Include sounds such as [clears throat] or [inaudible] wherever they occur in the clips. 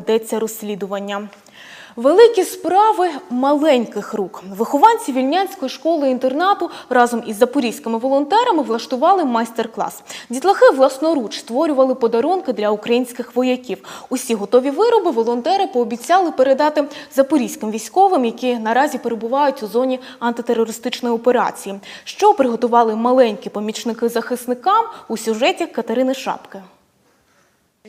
ведеться розслідування. Великі справи маленьких рук. Вихованці вільнянської школи-інтернату разом із запорізькими волонтерами влаштували майстер-клас. Дітлахи власноруч створювали подарунки для українських вояків. Усі готові вироби волонтери пообіцяли передати запорізьким військовим, які наразі перебувають у зоні антитерористичної операції. Що приготували маленькі помічники захисникам у сюжеті Катерини Шапки.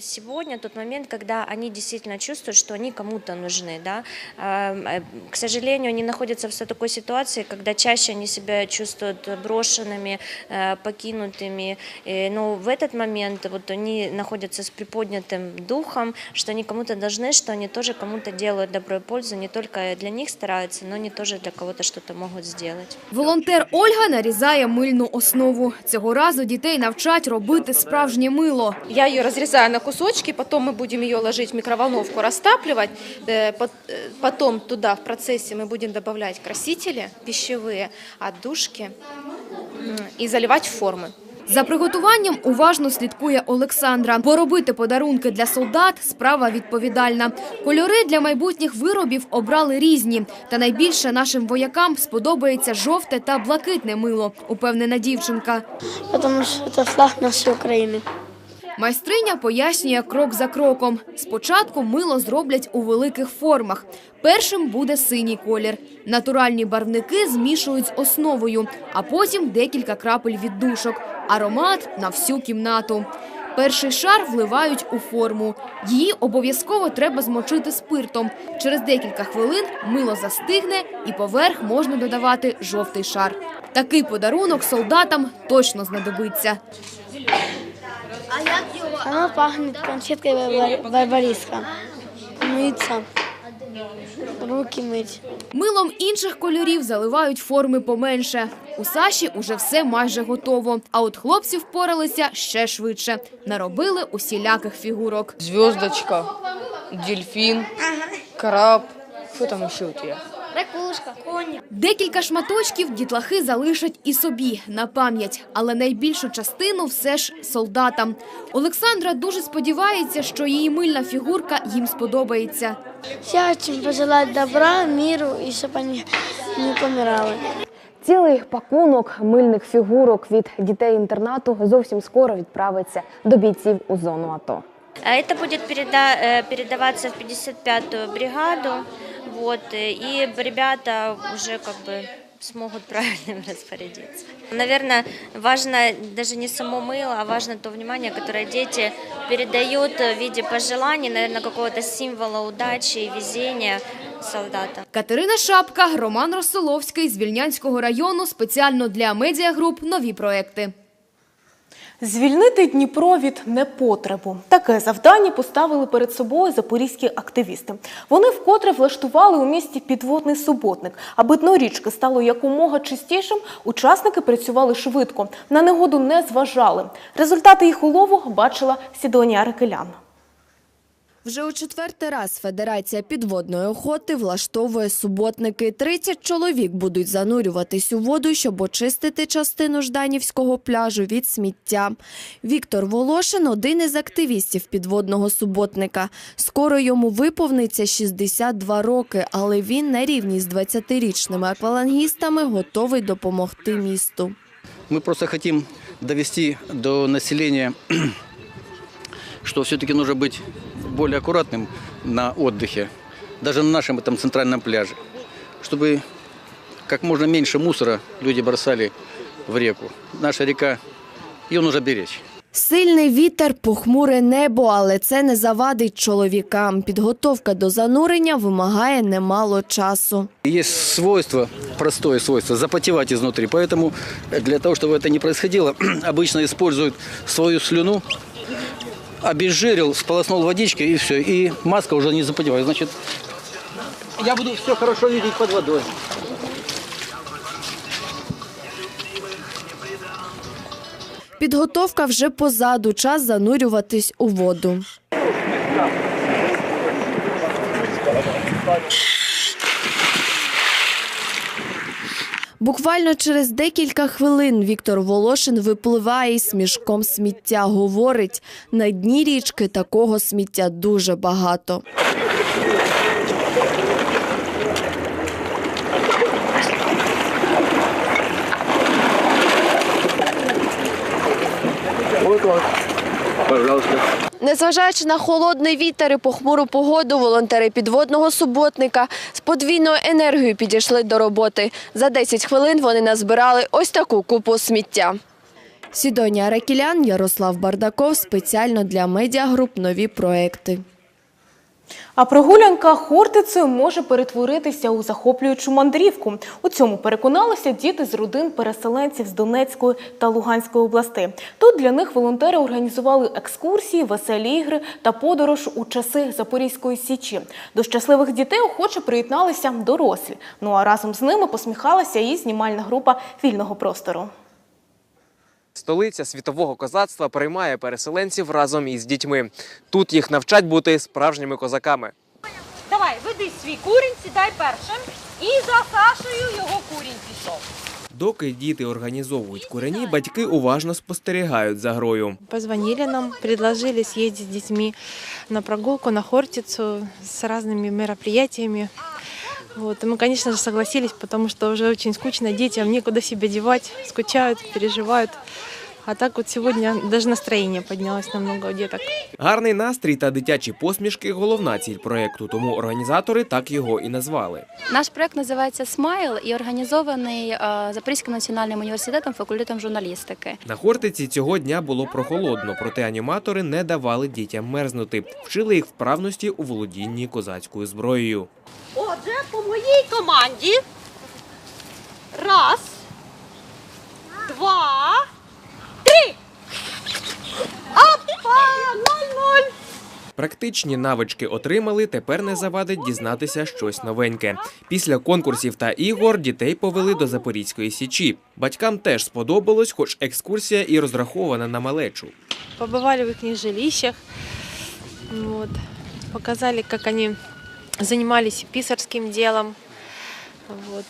Сегодня тот момент, когда они действительно чувствуют, что они кому-то нужны. Да? А, э, К сожалению, они находятся в такой ситуации, когда чаще они себя чувствуют брошенными, э, покинутыми. Э, Но в этот момент вот они находятся с приподнятым духом, что они кому-то должны, что они тоже кому-то делают добро и пользу, не только для них стараются, но они тоже для кого-то что-то могут сделать. Волонтер Ольга нарізає мильну основу. Цього разу дітей навчать робити справжнє мило. Я ее разрезаю на кусочки, потом мы будем ее ложить в микроволновку, растапливать. Э, пот- э, Потом туда в процессе мы будем добавлять красители пищевые, отдушки м, и заливать в формы. За приготуванням уважно слідкує Олександра. Бо робити подарунки для солдат – справа відповідальна. Кольори для майбутніх виробів обрали різні. Та найбільше нашим воякам сподобається жовте та блакитне мило, упевнена дівчинка. потому что это флаг нашей Украины. Майстриня пояснює крок за кроком. Спочатку мило зроблять у великих формах. Першим буде синій колір. Натуральні барвники змішують з основою, а потім декілька крапель віддушок. Аромат на всю кімнату. Перший шар вливають у форму. Її обов'язково треба змочити спиртом. Через декілька хвилин мило застигне і поверх можна додавати жовтий шар. Такий подарунок солдатам точно знадобиться. Оно пахнет конфеткой барбар- барбариска. Мыться. Руки мыть. Милом інших кольорів заливають форми поменше. У Саші уже все майже готово. А от хлопці впоралися ще швидше. Наробили усіляких фігурок. Звездочка, дельфин, краб. Что там еще у тебя? Декілька шматочків дітлахи залишать і собі на пам'ять, але найбільшу частину все ж солдатам. Олександра дуже сподівається, що її мильна фігурка їм сподобається. Я очень пожелать добра, миру и чтобы они не помирали. Цілий пакунок мильних фігурок від дітей інтернату зовсім скоро відправиться до бійців у зону АТО. А Это будет переда- э, передаваться в 55-ю бригаду, вот, э, и ребята уже как бы смогут правильно им [laughs] распорядиться. Наверное, важно даже не само мыло, а важно то внимание, которое дети передают в виде пожеланий, наверное, какого-то символа удачи и везения солдата. Катерина Шапка, Роман Росоловський з Вільнянського району спеціально для медіагруп нові проекти. Звільнити Дніпро від непотребу. Таке завдання поставили перед собою запорізькі активісти. Вони вкотре влаштували у місті підводний суботник. Аби дно річки стало якомога чистішим, учасники працювали швидко, на негоду не зважали. Результати їх улову бачила Сідонія Рекелян. Вже у четвертий раз Федерація підводної охоти влаштовує суботники. 30 чоловік будуть занурюватись у воду, щоб очистити частину Жданівського пляжу від сміття. Віктор Волошин – один із активістів підводного суботника. Скоро йому виповниться 62 роки, але він на рівні з 20-річними аквалангістами готовий допомогти місту. Мы просто хотим довести до населения, что [clears throat] все-таки нужно быть более аккуратным на отдыхе, даже на нашем этом центральном пляже, чтобы как можно меньше мусора люди бросали в реку. Наша река, ее нужно беречь. Сильний вітер, похмуре небо, але це не завадить чоловікам. Підготовка до занурення вимагає немало часу. Есть свойство, простое свойство, запотевать изнутри. Поэтому для того, чтобы это не происходило, [clears throat] обычно используют свою слюну, обезжирил, сполоснул водичкой и все. И маска уже не запотевает. Значит, я буду все хорошо видеть под водой. Підготовка вже позаду, час занурюватись у воду. Буквально через декілька хвилин Віктор Волошин випливає із мішком сміття. Говорить, на дні річки такого сміття дуже багато. Незважаючи на холодний вітер і похмуру погоду, волонтери підводного суботника з подвійною енергією підійшли до роботи. За 10 хвилин вони назбирали ось таку купу сміття. Сідонія Ракілян, Ярослав Бардаков спеціально для медіагруп нові проекти. А прогулянка Хортицею може перетворитися у захоплюючу мандрівку. У цьому переконалися діти з родин переселенців з Донецької та Луганської областей. Тут для них волонтери організували екскурсії, веселі ігри та подорож у часи Запорізької січі. До щасливих дітей охоче приєдналися дорослі. Ну а разом з ними посміхалася і знімальна група вільного простору. Столиця світового козацтва приймає переселенців разом із дітьми. Тут їх навчать бути справжніми козаками. Давай, веди свій курінь, сідай першим. І за Сашею його курінь пішов. Доки діти організовують курені, батьки уважно спостерігають за грою. Позвонили нам, предложили съездить с детьми на прогулку, на Хортицу с разными мероприятиями. Вот. И мы, конечно же, согласились, потому что уже очень скучно детям, некуда себя девать, скучают, переживают. А так вот сегодня даже настроение поднялось намного у деток. Гарний настрій та дитячі посмішки головна ціль проєкту, тому організатори так його і назвали. Наш проект називається Смайл і організований е, Запорізьким національним університетом факультетом журналістики. На Хортиці цього дня було прохолодно, проте аніматори не давали дітям мерзнути, вчили їх вправності у володінні козацькою зброєю. Отже, по моїй команді. Раз, два, три. Опа! Ноль-ноль. Практичні навички отримали, тепер не завадить дізнатися щось новеньке. Після конкурсів та ігор дітей повели до Запорізької січі. Батькам теж сподобалось, хоч екскурсія і розрахована на малечу. Побывали в их жилищах, вот. показали, как они занимались писарским делом, вот.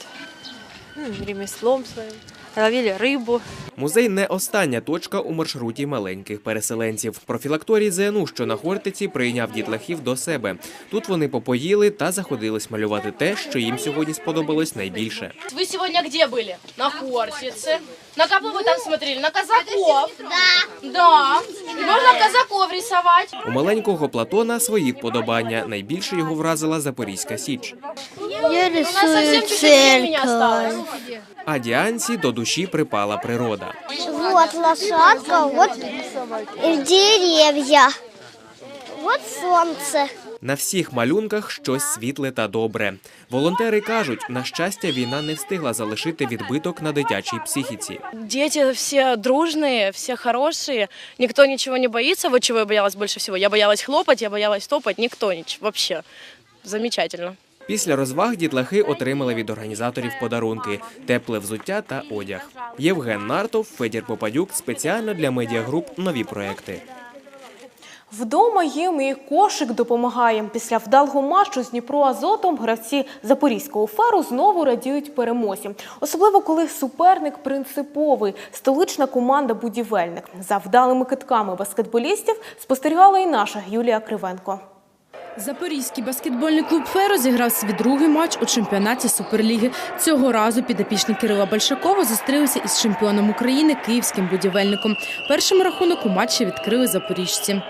ну, ремеслом своим, ловили рыбу. Музей не остання точка у маршруті маленьких переселенців. Профілакторій ЗНУ, що на Хортиці, прийняв дітлахів до себе. Тут вони попоїли та заходились малювати те, що їм сьогодні сподобалось найбільше. Вы сегодня где были? На Хортице. На кого вы там смотрели? На казаков? Да. Да. И можно казаков рисовать. У маленького Платона свої вподобання. Найбільше його вразила Запорізька Січ. Я У нас совсем рисую чуть-чуть времени церковь. А Діанці до душі припала природа. Вот лошадка, вот деревья, вот солнце. На всіх малюнках щось світле та добре. Волонтери кажуть, на щастя, війна не встигла залишити відбиток на дитячій психіці. Дети все дружные, все хорошие. Никто ничего не боится. Вот чего я боялась больше всего. Я боялась хлопать, я боялась топать. Никто ничего. Вообще. Замечательно. Після розваг дітлахи отримали від організаторів подарунки, тепле взуття та одяг. Євген Нартов, Федір Попадюк спеціально для медіагруп нові проекти. Вдома їм і кошик допомагає. Після вдалого матчу з Дніпро Азотом гравці Запорізького феру знову радіють перемозі. Особливо коли суперник принциповий, столична команда Будівельник. За вдалими китками баскетболістів спостерігала і наша Юлія Кривенко. Запорізький баскетбольний клуб «Феро» зіграв свій другий матч у чемпіонаті Суперліги. Цього разу підопічні Кирила Большакова зустрілися із чемпіоном України київським будівельником. Першим рахунок у матчі відкрили запоріжці.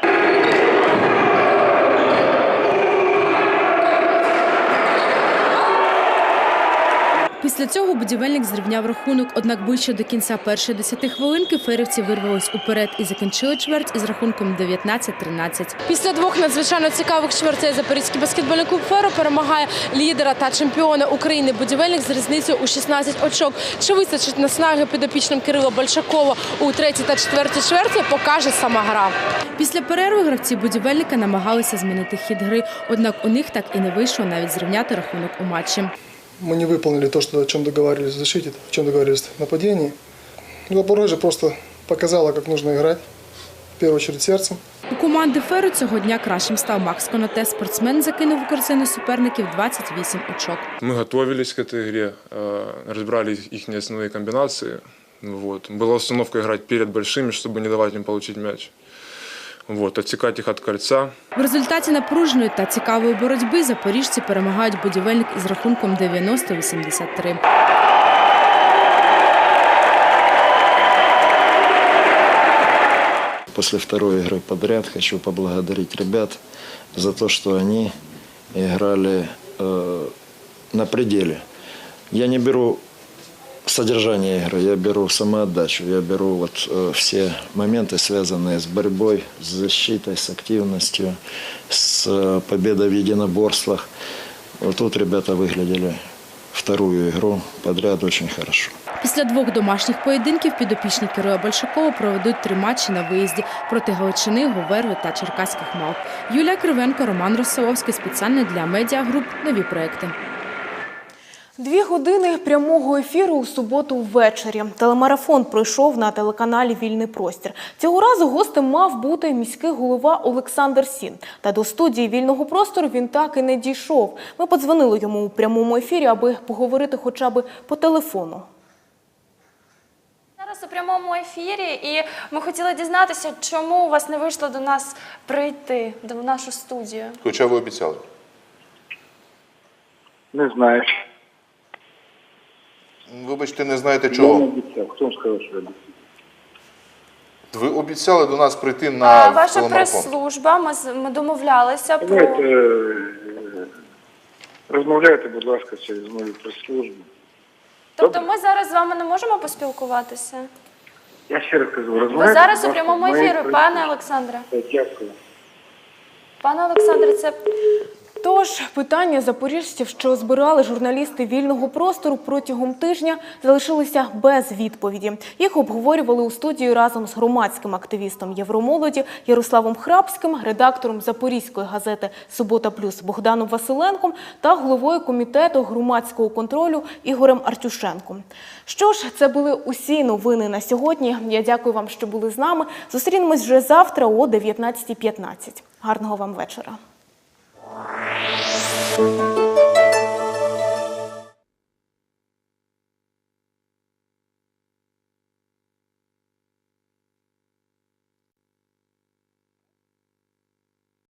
Цього будівельник зрівняв рахунок, однак ближче до кінця першої десяти хвилинки ферівці вирвались уперед і закінчили чверть із рахунком 19-13. Після двох надзвичайно цікавих чвертей Запорізький баскетбольний клуб «Феро» перемагає лідера та чемпіона України будівельник з різницею у 16 очок. Чи вистачить наснаги підопічним Кирила Большакова у третій та четвертій чверті, покаже сама гра. Після перерви гравці будівельника намагалися змінити хід гри, однак у них так і не вийшло навіть зрівняти рахунок у матчі. Мы не выполнили то, что, о чем договаривались в защите, о чем договаривались в нападении. Запорожье просто показала, как нужно играть. в первую очередь сердцем. У команди Феру цього дня кращим став Макс Коноте. Спортсмен закинув у корзину суперників 28 очок. Мы готовились к этой игре, э, разбирали их основные комбинации. Вот. Была установка играть перед большими, чтобы не давать им получить мяч. Вот. Отсекать их от кольца. В результаті напруженої та цікавої боротьби запоріжці перемагають будівельник із рахунком 90-83. После второй игры подряд хочу поблагодарить ребят за то, что они играли э, на пределе. Я не беру содержание игры, я беру самоотдачу, я беру вот э, все моменты, связанные с борьбой, с защитой, с активностью, с э, победой в единоборствах. Вот тут ребята выглядели вторую игру подряд очень хорошо. Після двох домашніх поєдинків підопічні Кироя Большакова проведуть три матчі на виїзді проти Галичини, Говерви та Черкаських мав. Юлія Кривенко, Роман Росоловський спеціально для медіагруп нові проекти. Дві години прямого ефіру у суботу ввечері. Телемарафон пройшов на телеканалі Вільний простір. Цього разу гостем мав бути міський голова Олександр Сін. Та до студії вільного простору він так і не дійшов. Ми подзвонили йому у прямому ефірі, аби поговорити хоча б по телефону. Зараз у прямому ефірі, і ми хотіли дізнатися, чому у вас не вийшло до нас прийти до в нашу студію. Хоча ви обіцяли. Не знаю. Вибачте, не знаєте чого. Я не обіцяв. Хто вам сказав, що я обіцяв? Ви обіцяли до нас прийти на А ваша телемарафон. прес-служба, ми, з- ми домовлялися про Знаєте, е, розмовляйте, будь ласка, через мою прес-службу. тобто ми зараз з вами не можемо поспілкуватися. Я ще раз кажу, Ви розмовляйте. зараз будь у ласка, прямому з моєю ефірі, прес-службою. пане Олександре. Дякую. Пане Олександре, це Тож питання запоріжців, що збирали журналісти вільного простору протягом тижня, залишилися без відповіді. Їх обговорювали у студії разом з громадським активістом Євромолоді Ярославом Храбським, редактором Запорізької газети Субота Плюс Богданом Василенком та головою комітету громадського контролю Ігорем Артюшенком. Що ж, це були усі новини на сьогодні. Я дякую вам, що були з нами. Зустрінемось вже завтра о 19.15. Гарного вам вечора. you